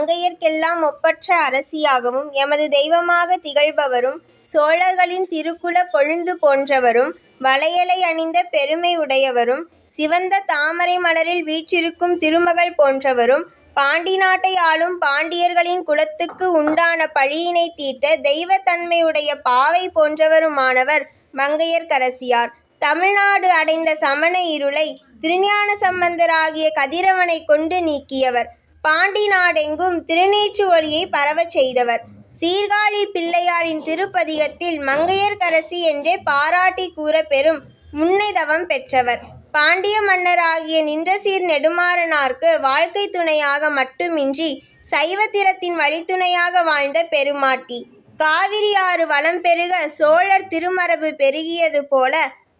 மங்கையர்க்கெல்லாம் ஒப்பற்ற அரசியாகவும் எமது தெய்வமாக திகழ்பவரும் சோழர்களின் திருக்குல கொழுந்து போன்றவரும் வளையலை அணிந்த பெருமை உடையவரும் சிவந்த தாமரை மலரில் வீற்றிருக்கும் திருமகள் போன்றவரும் பாண்டி நாட்டை ஆளும் பாண்டியர்களின் குலத்துக்கு உண்டான பழியினை தீர்த்த தெய்வத்தன்மையுடைய பாவை போன்றவருமானவர் மங்கையர்க்கரசியார். தமிழ்நாடு அடைந்த சமண இருளை திருஞான சம்பந்தராகிய கதிரவனை கொண்டு நீக்கியவர். பாண்டி நாடெங்கும் திருநீற்று ஒளியை பரவச் செய்தவர். சீர்காழி பிள்ளையாரின் திருப்பதிகத்தில் மங்கையர்கரசி என்றே பாராட்டி கூற பெறும் முன்னைதவம் பெற்றவர். பாண்டிய மன்னராகிய நின்றசீர் நெடுமாறனார்க்கு வாழ்க்கை துணையாக மட்டுமின்றி சைவத்திரத்தின் வழித்துணையாக வாழ்ந்த பெருமாட்டி. காவிரி ஆறு வளம் பெருக சோழர் திருமரபு பெருகியது போல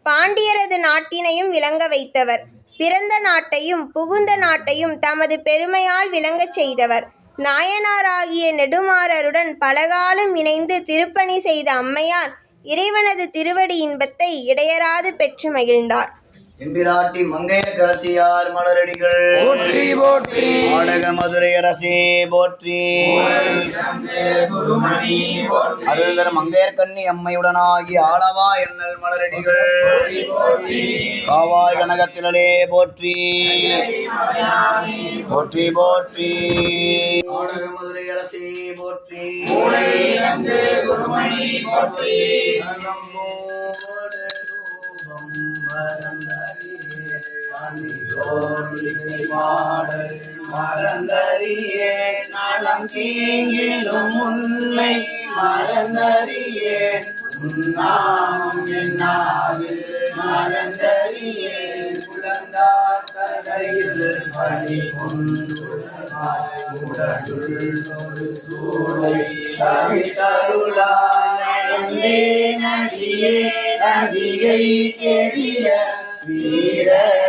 பாண்டியரது நாட்டினையும் விளங்க வைத்தவர். பிறந்த நாட்டையும் புகுந்த நாட்டையும் தமது பெருமையால் விளங்கச் செய்தவர். நாயனாராகிய நெடுமாறருடன் பலகாலம் இணைந்து திருப்பணி செய்த அம்மையார் இறைவனது திருவடி இன்பத்தை இடையராது பெற்று மகிழ்ந்தார். எம்பிராட்டி மங்கையரசியார் மலரடிகள். போற்றி போற்றி. ஆடக மதுரை அரசே போற்றி. அருள்தர் மங்கையர் கண்ணி அம்மையுடனாகி ஆளவா எண்ணல் மலரடிகள். காவாய் கனகத்திலே போற்றி. போற்றி போற்றி. ஆடக மதுரை அரசே போற்றி. போற்றி மறந்தறியே, நலம் தீங்கிலும் உன்னை மறந்தறியே. உன்னாமம் என்னாது மறந்தறியே. குழந்தார் கதையில் பணி கொண்டு உடலுள் ஒரு சூளை தவித்தருளாய். நதியே நதியை கெடிய வீரதான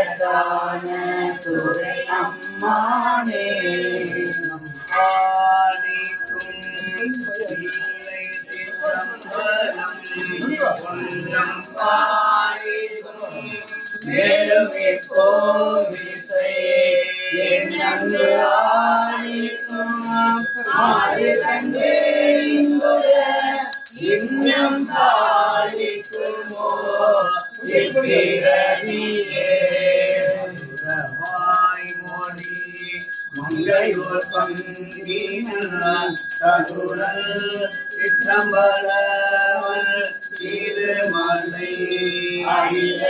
வாய் மொழி மங்கையோர் பங்கினான் சதுரல் சிற்றம்பலவன் திருமலை அடிய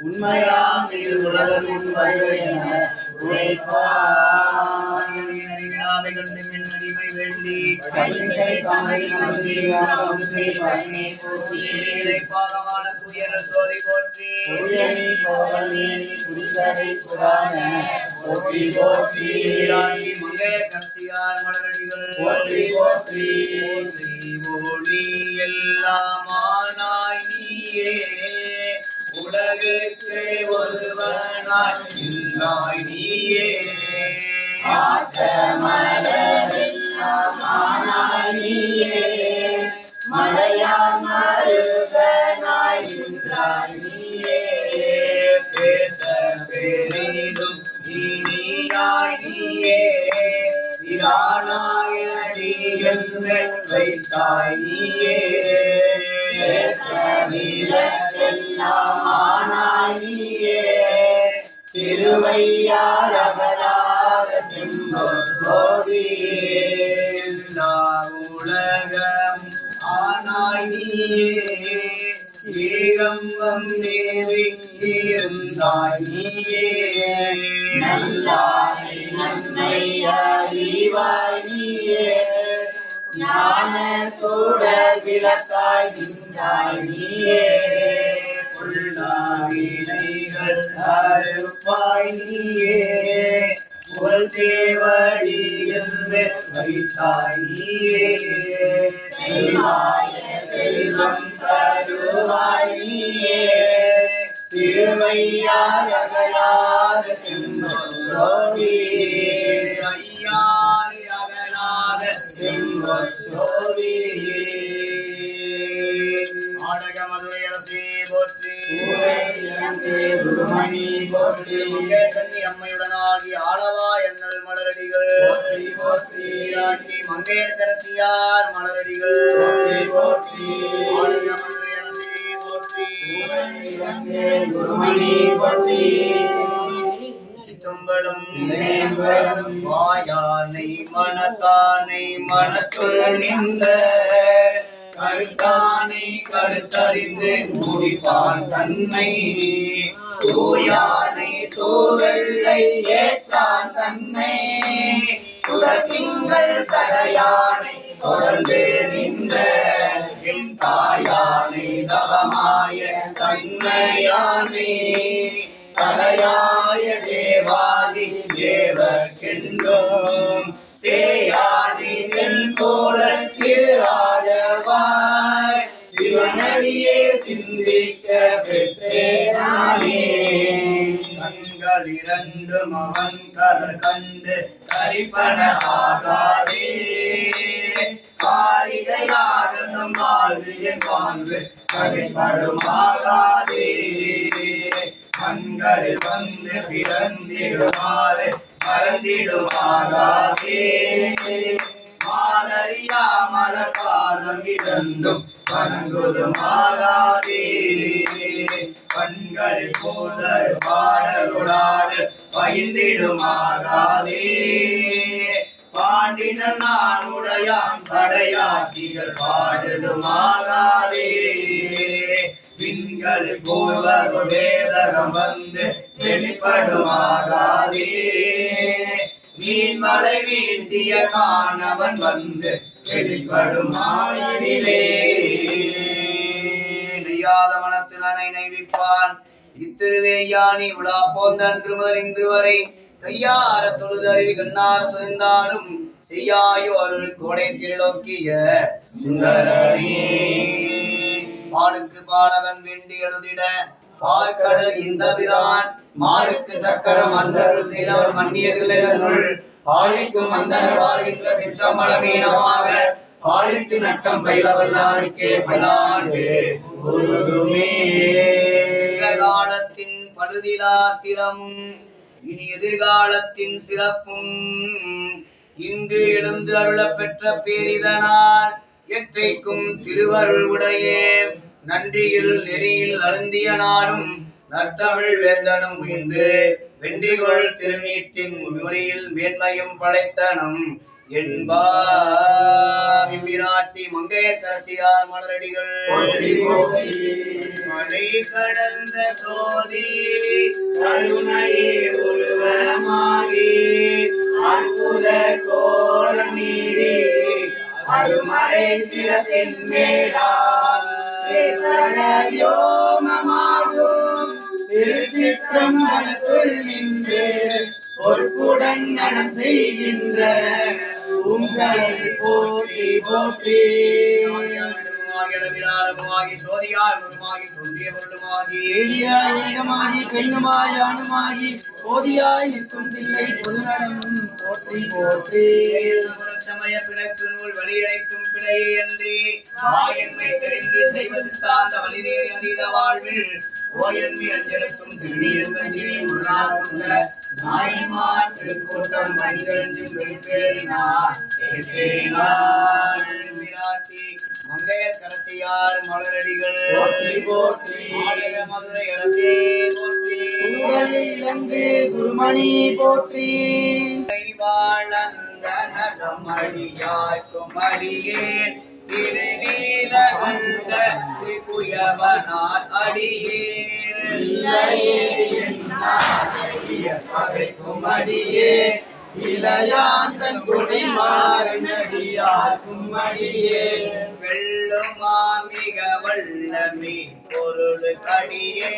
உண்மையாம் இது உலகம் உன் வேண்டி பாகமான துயர சோதி போற்றி மங்கைய மலரடிகள் போற்றி, போற்றி. எல்லாமானாய் நீயே உலகுக்கு ஒருவனாய் நின்றாய் நீயே. மலையான் மருகனாய் ஞான சூடர் விளக்காய் நின்றாய் நீயே. உள்ளாவினைகள் அறுப்பாய் நீயே. உள் சேவடி என்று வைத்தாய் நீயே. செல்வம் தருவாய் நீயே. அகலாத அகலாத கன்னி அம்மையுடனாகி ஆளவா எண்ணல் மலரடிகள்? மங்கையரசியார் மலரடிகள். சிற்றம்பலம் வாயானை மனத்தானை மனத்துள் நின்ற கருத்தானை கருத்தறிந்து முடிப்பான் தன்னை. தூயானை தூவெள்ளை ஏற்றான் தன்னை. சுடதிங்கள் கடையானை தொடர்ந்து நின்ற என் தாயானை தவமாய தன்மையானே தலையாய தேவாதி தேவர்க்கென்றோம் சிந்திக்க பெற்றேனானே கண்கள் இரண்டு அவன் கடல் கண்டு கரிப்பன ஆகாதே. காரிகையாகும் வாழ்வியல் வாழ்வு கடைபடுமாகாதே கண்களில் வந்து பிறந்திடுமாறு மறந்திடுமாகாதே மாலரியா மலர் பாதம் இரண்டும் வணங்குதுமாகாதே கண்கள் போதல் பாடலுடாடு பயின்றிடுமாகாதே பாண்டின நானுடையான் படையாட்சிகள் பாடுதுமாகாதே விண்கள் போவது வேதகம் வந்து வெளிப்படுமாகாதே மீன்மலை வீசிய காணவன் வந்து வெளிப்படுமாயிலே நெய்யாத மனத்தில் அணை நைவிப்பான். இத்திருவேயானி விழா போந்தன்று முதல் இன்று வரை கையார தொழுது அருவி கண்ணார் சுரிந்தாலும் செய்யாயோ அருள் கோடை திருநோக்கிய சுந்தரனே. பாலுக்கு பாலகன் வேண்டி எழுதிட பார்க்கடல் இந்த பிரான் மாலுக்கு சக்கரம் அன்றருள் செய்தவன் மன்னியதில்லை பாலிக்கும் அந்தனர் வாழ்கின்ற சிற்றம்பலமீனமாக பாலித்து நட்டம் பயிலவல்லானுக்கே பல்லாண்டு உருதுமே. காலத்தின் பழுதிலா திறமும் இனி எதிர்காலத்தின் சிறப்பும் இங்கு எழுந்து அருளப் பெற்ற பேரிதனால் எற்றைக்கும் திருவருள் உடையே. நன்றியில் நெறியில் அழுந்திய நாடும் நற்றமிழ் வேந்தனும் உயிர்ந்து வென்றிகொள் திருநீட்டின் மொழியில் மேன்மையும் படைத்தனம். என்பாட்டி மங்கையரசியார் மலரடிகள். மழை கடந்த சோதி கருணையே உருவமாகி அற்புத கோலம் நீடி அருமறை சிரத்தின் மேலால் யோமமாகும் திருச்சிற்றம்பலத்துள் நின்று பொறுப்புடன் நடம் செய்கின்ற உங்களை போற்றி போற்றி. ஏகமாகி பெண்ணுமாய் ஆணுமாகி போதியாய் நிற்கும் தில்லை பொதுநடம் போற்றி போற்றி. சமய பிணக்கு நூல் வழியடைக்கும் பிழையே அன்றி தெரிந்து செய்வ சித்தாந்த வழிதேறி அதீத வாழ்வில் ஓயன்மை அஞ்சலுக்கும் திருநீரும் கஞ்சினை உருளாக்குள்ள நாயன்மார் திருக்கூட்டம் மனிதஞ்சும் விராட்டி மங்கையர் கரசியார் மலரடிகள். மதுரை அரசே போற்றி. இழந்து குருமணி போற்றி. வாழ்ந்த நலம் அடியாய்க்கும் அடியேன் திருநீலகந்த புயவனார் அடியேன். பகைக்கும் அடியே இளையாந்தன் குடி கும்மடியே அடியே வெள்ளுமாமிக வல்லமே பொருள் கடியே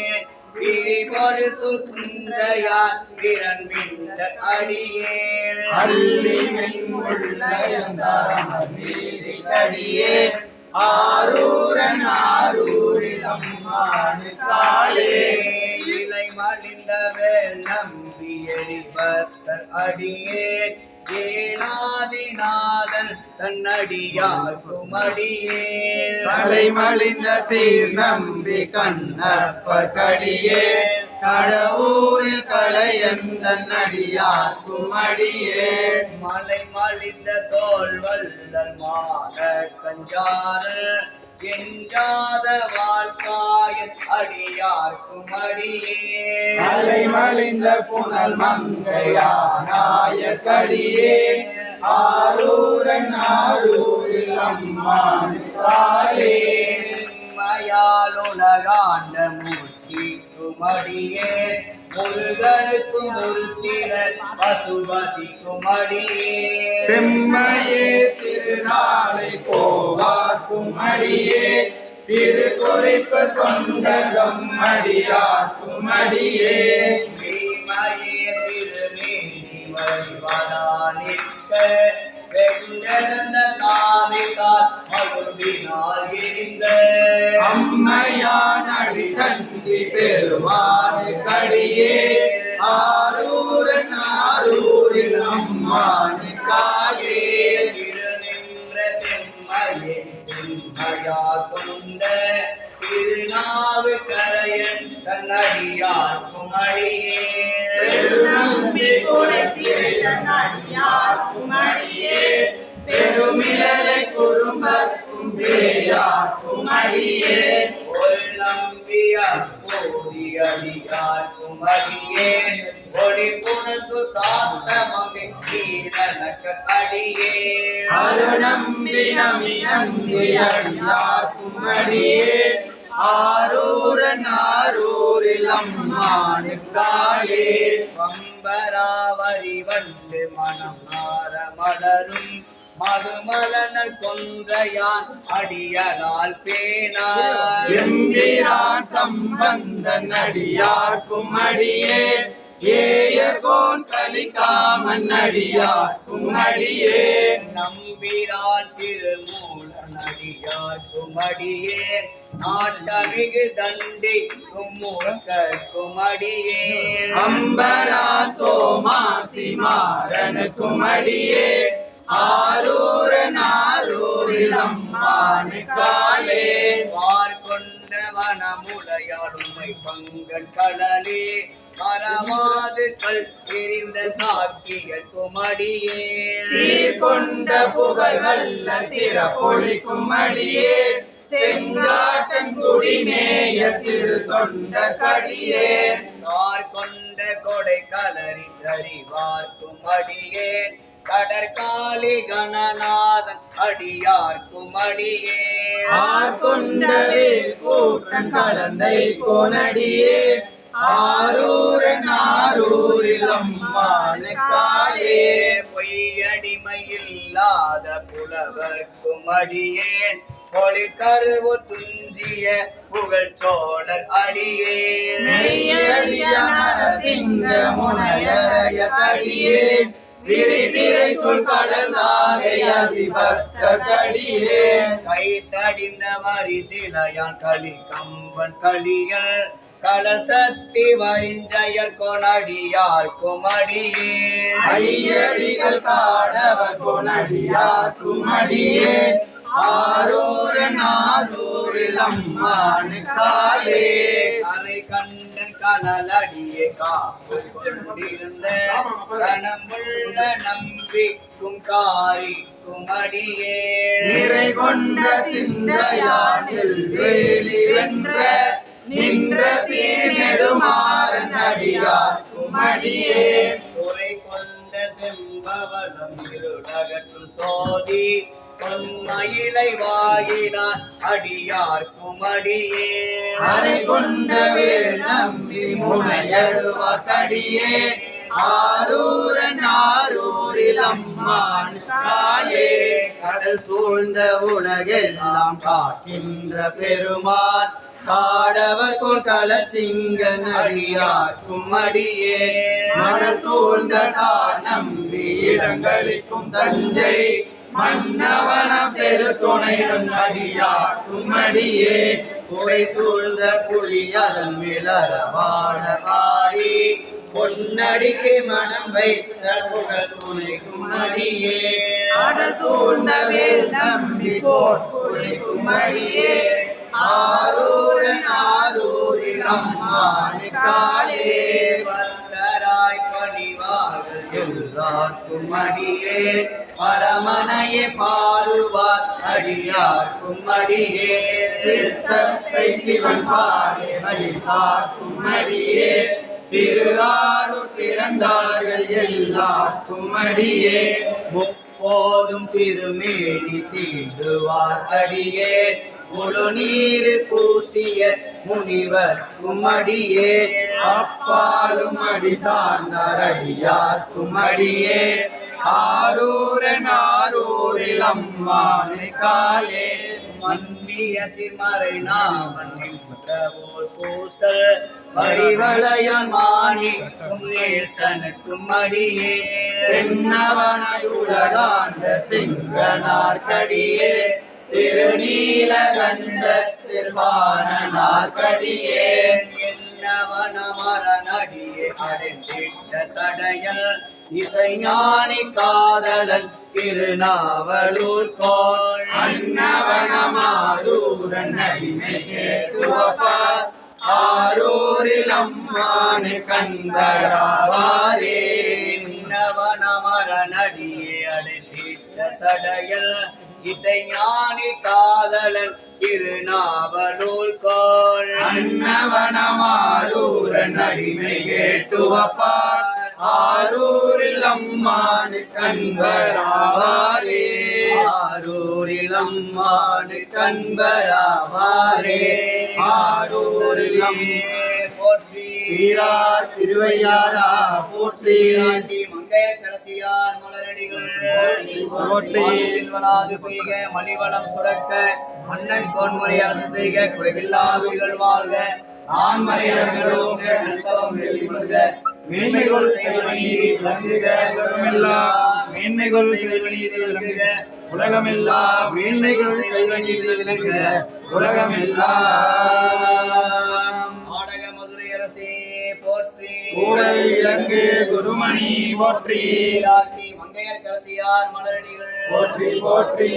பிரிபொரு சுந்தயார் பிறன்பிந்த அடியேன். அள்ளி கடியே ஆரூரன் ஆரூரில் அம்மானு காளே இலை மலிந்தவள் நம்பியடி பக்தர் அடியேன். ஏனாதிநாதன் தன்னடியார்க்கும் அடியேன் களை மலிந்த சீர் நம்பி கண்ணப்ப கடியே கடவுரில் களையந்தன் அடியார்க்கும் அடியே மலை மலிந்த தோல் வல்லல் மான கஞ்சாறு. எஞ்சாத வாழ்க்காயன் அடியார்க்கும் அடியேன் அலை மலிந்த புனல் மங்கையானாய கடியே ஆரூரன் ஆரூரில் அம்மான் காளே மயாலுலகாண்ட மூர்த்திக்கும் அடியே முருகனுக்கும் முருத்திரன் பசுபதிக்கும் அடியே செம்மையே திருநாளை போவார்க்கும் அடியே. திருக்குறிப்பு கொண்டதம் அடியார்க்கும் அடியே. ஸ்ரீமயே திருநீதி வழிபடா நிற்க வெகுண்டெழுந்த காவிகால் மகுவினால் இருந்த அம்மையான் அடி சந்தி பெருமானு கடியே ஆரூரன் ஆரூரில் அம்மானு காலே திருநின்ற செம்மையே செம்மையா கொண்ட திருநாவு கரையன் தன்னடியார்க்கும் அடியே பெருநம்பி குணச்சேரன் அடியார்க்கும் அடியே பெருமிழலை குறும்பர்க்கும் பேயார்க்கும் அடியே ஒரு நம்பிய போதி அடியார்க்கும் அடியேன் ஒளி புனசு சாத்த மங்கை கீரனக்கு அடியே அருநம்பி நம்பி நம்பி அடியார்க்கும் அடியே ஆரூரன் ஆரூரில் அம்மானு காலே. பம்பராவரி வண்டு மனம் நார மலரும். மதுமலனல் கொன்றையான் அடியலால் பேனார் எம்பிரான் சம்பந்தன் அடியார்க்கும் அடியே ஏயர்கோன் கலிகாமன் அடியார்க்கும் அடியே நம்பிரான் திருமூலன் அடியார்க்கும் அடியேன் நாட்டமிகு தண்டி கும்மூர்க்கும் அடியேன் அம்பரான் சோமாசி மாறனுக்கும் அடியே ஆரூரன் ஆரூரில் அம்மானு காலே. பார்கொண்ட வனமுலையாளுமை பங்கன் கடலே. மறவாது கல் எறிந்த சாக்கியர்க்கும் அடியே சீர்கொண்ட புகழ் வல்ல சிறப்பொழிக்கும் அடியே செங்காட்டங்குடி மேய சிறு தொண்ட கடியே. கார் கொண்ட கொடை கலரி தறிவார்க்கும் அடியேன் கடற்காலி கணநாதன் அடியார்க்கும் அடியேன் ஆர்கொண்டவே கூட்டம் கலந்தை கோனடியே. ஆரூரன் ஆரூரில் அம்மானு காலே பொய்யடிமை இல்லாத புலவர்க்கும் அடியேன். பொழிற்கருவு துஞ்சிய புகழ் சோழர் அடியேன். விரிதிரை சொல் கடல் நாகை அதிபத்த கடியே கை தடிந்த வரிசிலையான் களி கம்பன் களியல் களல் சக்தி வரிஞ்சயல் கொணடியார் குமடியேன் ஐயடிகள் காடவர் கொனடியார் குமடியே. ஆரூரன் ஆரூரில் அம்மானு காலே. கரை கண்டன் கனலடியே கொண்டிருந்த கணமுள்ள நம்பிக்கும் காரிக்கும் அடியே நிறை கொண்ட சிந்தையானில் வேலி வென்ற நின்ற சீர்நெடுமாறன் அடியார் குமடியே. துறை கொண்ட செம்பவளம் இருடகற்று சோதி பொன்மயிலை வாயிலார் அடியார்க்கும் அடியே அரை கொண்ட வேல் நம்பி முனையழுவா கடியே. ஆரூரன் ஆரூரில் அம்மான் காலே கடல் சூழ்ந்த உலகெல்லாம் காக்கின்ற பெருமான் காடவர் கோட்டல சிங்க நடியார்க்கும் அடியே. மணல் சூழ்ந்த கார் நம்பி இடங்களிக்கும் தஞ்சை. மன்னவனம் பெரு துணைடன் அடியார்க்கும் அடியே. குறை சூழ்ந்த புலியதன் மிளரவாட ஆடி பொன்னடிக்கு மனம் வைத்த புகழ் துணைக்கும் அடியே. அடல் சூழ்ந்த வேல் நம்பி போர் குறைக்கும் அடியே. ஆரூரன் ஆரூரில் அம்மானு காலே பக்தராய் பணிவார்கள் எல்லாருக்கும் அடியே பரமனையே பாடுவார் அடியார்க்கும் அடியே சித்தத்தை சிவன் பாடே வழிகாக்கும் அடியே திரு பிறந்தார்கள் எல்லாருக்கும் அடியே முப்போதும் திருமேனி தீண்டுவார் அடியே முழு நீர் பூசிய முனிவர் கும்மடியே. அப்பாலும் அடி சார்ந்தார் அடியார்க்கும் அடியே ஆரூரன் ஆரூரில் அம்மானு காலே. மன்னிய சிமறை நாமன் பூசல். பரிவளையம் மாணிக்கும் நேசனுக்கும் அடியே தென்னவனையுலகாண்ட சிங்கனார்கடியே திருநீலகண்டத்தில் வானனார்கடியே என்னவனமரனடியே அடைந்திட்ட சடையல் இசைஞானி காதலன் திருநாவலூர் கோள். அன்னவனமாரூரன் அடிமை கேட்டுவப்பார் ஆரூரில் அம்மானு கந்தராவாரே என்னவனமரனடியே அடைந்திட்ட சடையல் இசைஞானி காதலன் திருநாவலூர் கோள். அன்னவனமாரூரன் அடிமை கேட்டுவப்பார் ஆரூரில் அம்மானு கண்பராவாரே. ஆரூரில் அம்மாடு கண்பராவாரே. ஆரூரில் போற்றி. சீரா திருவையாரா போற்றி. மங்கையரசியார் மலரடிகள். போற்றி. செல்வனாது பெய்க மலிவளம் சுரக்க மன்னன் கோன்முறை அரசு செய்க குறைவில்லாதவர்கள் வாழ்க. ஆண்மறையர்களோங்க நல்தவம் வெளிவருக மேன்மைகொள் செல்வநீதி விளங்குக. மேன்மைகொள் செல்வநீதி விளங்குக. மேன்மைகொள் கூடல் இலங்கு குருமணி போற்றி. மங்கையர்கரசியார் மலரடிகள். போற்றி போற்றி.